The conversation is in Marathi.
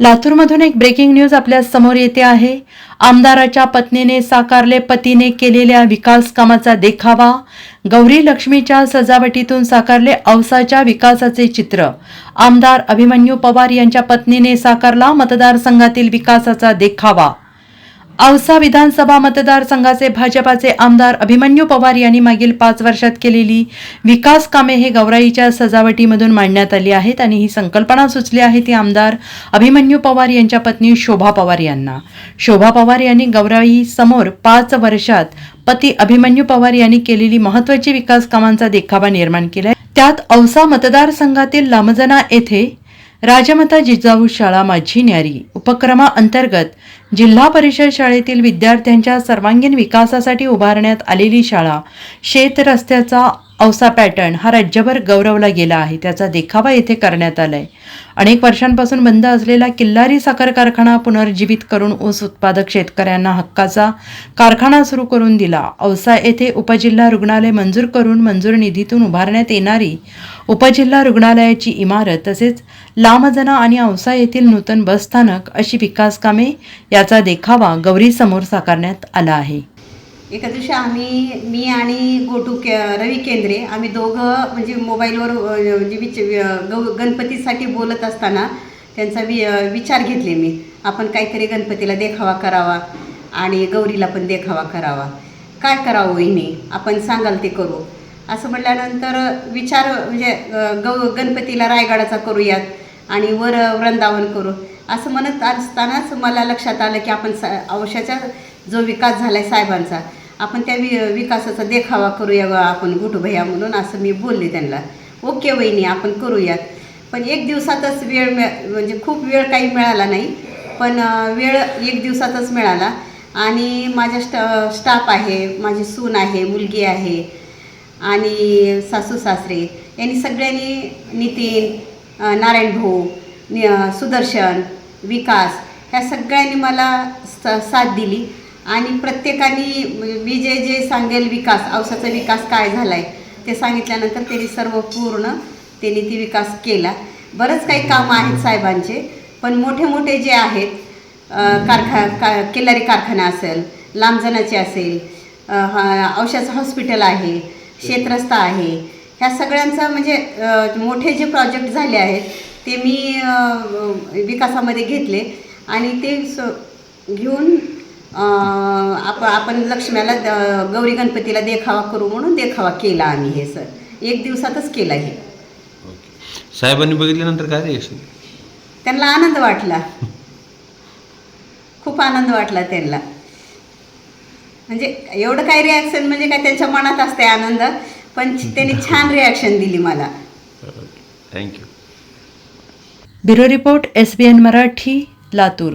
लातूरमधून एक ब्रेकिंग न्यूज आपल्यासमोर येते आहे. आमदाराच्या पत्नीने साकारले पतीने केलेल्या विकास कामाचा देखावा. गौरी लक्ष्मीच्या सजावटीतून साकारले औसाच्या विकासाचे चित्र. आमदार अभिमन्यू पवार यांच्या पत्नीने साकारला मतदारसंघातील विकासाचा देखावा. औसा विधानसभा मतदारसंघाचे भाजपाचे आमदार अभिमन्यू पवार यांनी मागील पाच वर्षात केलेली विकास कामे हे गौराईच्या सजावटीमधून मांडण्यात आली आहेत आणि ही संकल्पना सुचली आहे ती आमदार अभिमन्यू पवार यांच्या पत्नी शोभा पवार यांना. शोभा पवार यांनी गौराई समोर पाच वर्षात पती अभिमन्यू पवार यांनी केलेली महत्वाची विकास कामांचा देखावा निर्माण केलाय. त्यात औसा मतदारसंघातील लामजना येथे राजमाता जिजाऊ शाळा माझी न्यारी. उपक्रमाअंतर्गत जिल्हा परिषद शाळेतील विद्यार्थ्यांच्या सर्वांगीण विकासासाठी उभारण्यात आलेली शाळा शेत रस्त्याचा औसा पॅटर्न हा राज्यभर गौरवला गेला आहे. त्याचा देखावा येथे करण्यात आलाय. अनेक वर्षांपासून बंद असलेला किल्लारी साखर कारखाना पुनर्जीवित करून ऊस उत्पादक शेतकऱ्यांना हक्काचा कारखाना सुरू करून दिला. औसा येथे उपजिल्हा रुग्णालय मंजूर करून मंजूर निधीतून उभारण्यात येणारी उपजिल्हा रुग्णालयाची इमारत तसेच लांबजना आणि औसा येथील नूतन बसस्थानक अशी विकास कामे याचा देखावा गौरीसमोर साकारण्यात आला आहे. एका दिवशी आम्ही मी आणि गोटू के रवी केंद्रे आम्ही दोघं म्हणजे मोबाईलवर म्हणजे विच गौ गणपतीसाठी बोलत असताना त्यांचा वि विचार घेतले मी. आपण काहीतरी गणपतीला देखावा करावा आणि गौरीला पण देखावा करावा. काय करावं वहिनी? आपण सांगाल ते करू. असं म्हटल्यानंतर विचार म्हणजे गौ गणपतीला रायगडाचा करूयात आणि वर वृंदावन करू. असं म्हणत असतानाच मला लक्षात आलं की आपण सा अवशाचा जो विकास झाला आहे साहेबांचा आपण त्या वि विकासाचा देखावा करूया बा आपण गुटू भैया म्हणून असं मी बोलले त्यांना. ओके वहिनी आपण करूयात. पण एक दिवसातच वेळ मिळ म्हणजे खूप वेळ काही मिळाला नाही. पण वेळ एक दिवसातच मिळाला. आणि माझ्या स्टा स्टाफ आहे माझी सून आहे मुलगी आहे आणि सासू सासरे यांनी सगळ्यांनी नितीन नारायण भाऊ नि सुदर्शन विकास ह्या सगळ्यांनी मला स साथ दिली. आणि प्रत्येकाने मी जे जे सांगेल विकास औसाचा विकास काय झाला आहे ते सांगितल्यानंतर त्यांनी सर्व पूर्ण त्यांनी ती विकास केला. बरंच काही कामं आहेत साहेबांचे पण मोठे मोठे जे आहेत कारखा का किल्लारी कारखाना असेल लांबजनाचे असेल औषधाचं हॉस्पिटल आहे शेतरस्ता आहे ह्या सगळ्यांचा म्हणजे मोठे जे प्रोजेक्ट झाले आहेत ते मी विकासामध्ये घेतले आणि ते स घेऊन अ, आप आपण लक्ष्म्याला गौरी गणपतीला देखावा करू म्हणून देखावा केला आम्ही हे सर. एक दिवसातच केला हे. साहेबांनी बघितल्यानंतर काय रिएक्शन त्यांना आनंद वाटला. खूप आनंद वाटला त्यांना. म्हणजे एवढं काही रिॲक्शन म्हणजे काय त्यांच्या मनात असते आनंद पण त्यांनी छान रिॲक्शन दिली मला. Thank you bureau report S B N Marathi Latur.